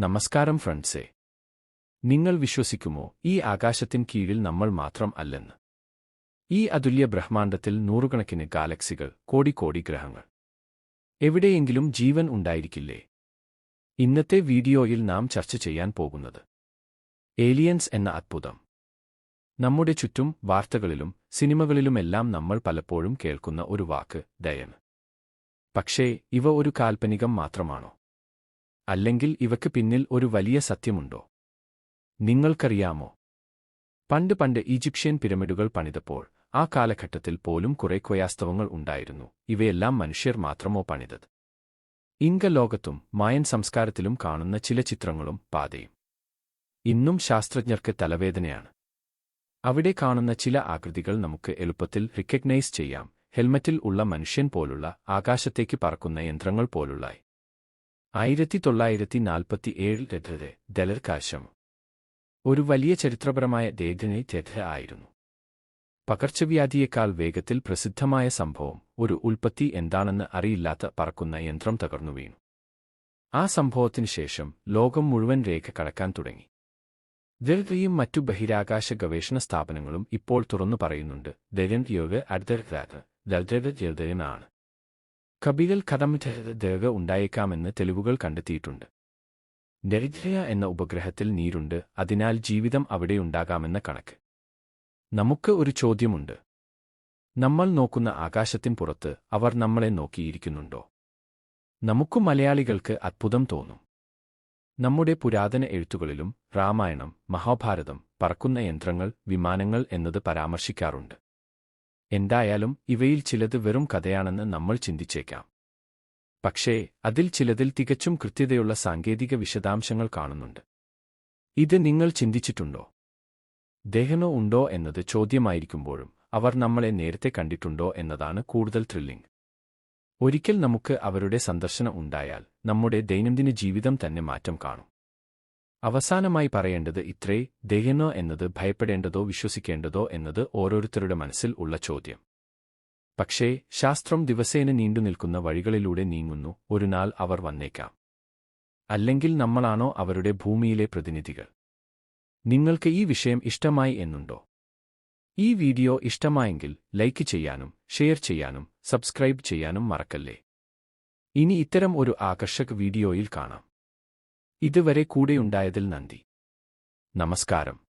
നമസ്കാരം ഫ്രണ്ട്സേ. നിങ്ങൾ വിശ്വസിക്കുമോ ഈ ആകാശത്തിൻ കീഴിൽ നമ്മൾ മാത്രം അല്ലെന്ന്? ഈ അതുല്യ ബ്രഹ്മാണ്ടത്തിൽ നൂറുകണക്കിന് ഗാലക്സികൾ കോടിക്കോടി ഗ്രഹങ്ങൾ. എവിടെയെങ്കിലും ജീവൻ ഉണ്ടായിരിക്കില്ലേ? ഇന്നത്തെ വീഡിയോയിൽ നാം ചർച്ച ചെയ്യാൻ പോകുന്നത്. ഏലിയൻസ് എന്ന അത്ഭുതം. നമ്മുടെ ചുറ്റും വാർത്തകളിലും സിനിമകളിലുമെല്ലാം നമ്മൾ പലപ്പോഴും കേൾക്കുന്ന ഒരു വാക്ക് ദയൻ. പക്ഷേ ഇവ ഒരു കാൽപ്പനികം മാത്രമാണോ? അല്ലെങ്കിൽ ഇവയ്ക്ക് പിന്നിൽ ഒരു വലിയ സത്യമുണ്ടോ? നിങ്ങൾക്കറിയാമോ? പണ്ട് പണ്ട് ഈജിപ്ഷ്യൻ പിരമിഡുകൾ പണിതപ്പോൾ ആ കാലഘട്ടത്തിൽ പോലും കുറെ കൊയാസ്തവങ്ങൾ ഉണ്ടായിരുന്നു. ഇവയെല്ലാം മനുഷ്യർ മാത്രമോ പണിതത്? ഇൻക ലോകത്തും മായൻ സംസ്കാരത്തിലും കാണുന്ന ചില ചിത്രങ്ങളും പാതയും. ഇന്നും ശാസ്ത്രജ്ഞർക്ക് തലവേദനയാണ്. അവിടെ കാണുന്ന ചില ആകൃതികൾ നമുക്ക് എളുപ്പത്തിൽ റിക്കഗ്നൈസ് ചെയ്യാം. ഹെൽമറ്റിൽ ഉള്ള മനുഷ്യൻ പോലുള്ള ആകാശത്തേക്ക് പറക്കുന്ന യന്ത്രങ്ങൾ പോലുള്ളായി. ആയിരത്തി തൊള്ളായിരത്തി നാൽപ്പത്തി ഏഴിൽ രഥരെ ദലർകാശം. ഒരു വലിയ ചരിത്രപരമായ രേഖനെ രഥ ആയിരുന്നു. പകർച്ചവ്യാധിയേക്കാൾ വേഗത്തിൽ പ്രസിദ്ധമായ സംഭവം ഒരു ഉൽപ്പത്തി എന്താണെന്ന് അറിയില്ലാത്ത പറക്കുന്ന യന്ത്രം തകർന്നു വീണു. ആ സംഭവത്തിനു ശേഷം ലോകം മുഴുവൻ രേഖ കടക്കാൻ തുടങ്ങി. ദരിദ്രയും മറ്റു ബഹിരാകാശ ഗവേഷണ സ്ഥാപനങ്ങളും ഇപ്പോൾ തുറന്നു പറയുന്നുണ്ട് ദരൻ യോഗ കബീരൽ കടമിറ്റ ദേവ ഉണ്ടായേക്കാമെന്ന് തെളിവുകൾ കണ്ടെത്തിയിട്ടുണ്ട്. ദരിദ്രയ എന്ന ഉപഗ്രഹത്തിൽ നീരുണ്ട് അതിനാൽ ജീവിതം അവിടെയുണ്ടാകാമെന്ന കണക്ക്. നമുക്ക് ഒരു ചോദ്യമുണ്ട്. നമ്മൾ നോക്കുന്ന ആകാശത്തിൻ പുറത്ത് അവർ നമ്മളെ നോക്കിയിരിക്കുന്നുണ്ടോ? നമുക്കു മലയാളികൾക്ക് അത്ഭുതം തോന്നും. നമ്മുടെ പുരാതന എഴുത്തുകളിലും രാമായണം മഹാഭാരതം പറക്കുന്ന യന്ത്രങ്ങൾ വിമാനങ്ങൾ എന്നത് പരാമർശിക്കാറുണ്ട്. എന്തായാലും ഇവയിൽ ചിലത് വെറും കഥയാണെന്ന് നമ്മൾ ചിന്തിച്ചേക്കാം. പക്ഷേ അതിൽ ചിലതിൽ തികച്ചും കൃത്യതയുള്ള സാങ്കേതിക വിശദാംശങ്ങൾ കാണുന്നുണ്ട്. ഇത് നിങ്ങൾ ചിന്തിച്ചിട്ടുണ്ടോ? ദേഹനോ ഉണ്ടോ എന്നത് ചോദ്യമായിരിക്കുമ്പോഴും അവർ നമ്മളെ നേരത്തെ കണ്ടിട്ടുണ്ടോ എന്നതാണ് കൂടുതൽ ത്രില്ലിംഗ് ഒരിക്കൽ നമുക്ക് അവരുടെ സന്ദർശനം ഉണ്ടായാൽ നമ്മുടെ ദൈനംദിന ജീവിതം തന്നെ മാറ്റം കാണും. അവസാനമായി പറയേണ്ടത് ഇത്രേ ദഹനോ എന്നത് ഭയപ്പെടേണ്ടതോ വിശ്വസിക്കേണ്ടതോ എന്നത് ഓരോരുത്തരുടെ മനസ്സിൽ ഉള്ള ചോദ്യം. പക്ഷേ ശാസ്ത്രം ദിവസേന നീണ്ടുനിൽക്കുന്ന വഴികളിലൂടെ നീങ്ങുന്നു ഒരു നാൾ അവർ വന്നേക്കാം. അല്ലെങ്കിൽ നമ്മളാണോ അവരുടെ ഭൂമിയിലെ പ്രതിനിധികൾ? നിങ്ങൾക്ക് ഈ വിഷയം ഇഷ്ടമായി എന്നുണ്ടോ? ഈ വീഡിയോ ഇഷ്ടമായെങ്കിൽ ലൈക്ക് ചെയ്യാനും ഷെയർ ചെയ്യാനും സബ്സ്ക്രൈബ് ചെയ്യാനും മറക്കല്ലേ? ഇനി ഇത്തരം ഒരു ആകർഷക വീഡിയോയിൽ കാണാം. ഇതുവരെ കൂടെയുണ്ടായതിൽ നന്ദി. നമസ്കാരം.